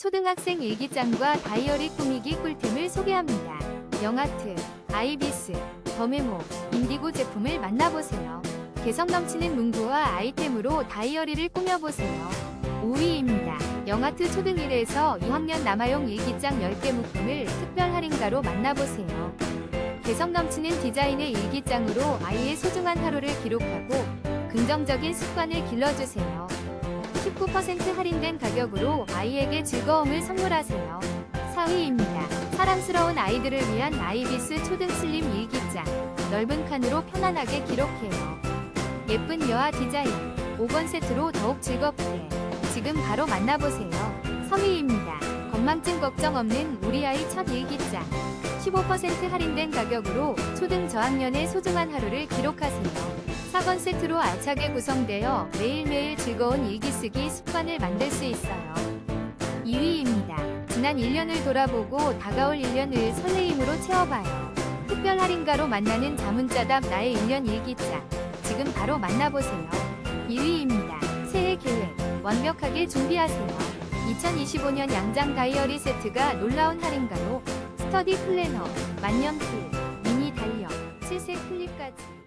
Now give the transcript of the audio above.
초등학생 일기장과 다이어리 꾸미기 꿀템을 소개합니다. 영아트, 아이비스, 더메모, 인디고 제품을 만나보세요. 개성 넘치는 문구와 아이템으로 다이어리를 꾸며보세요. 5위입니다. 영아트 초등 1에서 2학년 남아용 일기장 10개 묶음을 특별 할인가로 만나보세요. 개성 넘치는 디자인의 일기장으로 아이의 소중한 하루를 기록하고 긍정적인 습관을 길러주세요. 19% 할인된 가격으로 아이에게 즐거움을 선물하세요. 4위입니다. 사랑스러운 아이들을 위한 아이비스 초등 슬림 일기장. 넓은 칸으로 편안하게 기록해요. 예쁜 여아 디자인. 5권 세트로 더욱 즐겁게. 지금 바로 만나보세요. 3위입니다. 건망증 걱정 없는 우리 아이 첫 일기장. 15% 할인된 가격으로 초등 저학년의 소중한 하루를 기록하세요. 4권 세트로 알차게 구성되어 매일매일 즐거운 일기 쓰기 습관을 만들 수 있어요. 2위입니다. 지난 1년을 돌아보고 다가올 1년을 설레임으로 채워봐요. 특별 할인가로 만나는 자문자답 나의 1년 일기장. 지금 바로 만나보세요. 1위입니다. 새해 계획 완벽하게 준비하세요. 2025년 양장 다이어리 세트가 놀라운 할인가로 스터디 플래너, 만년필, 미니 달력, 7세 클립까지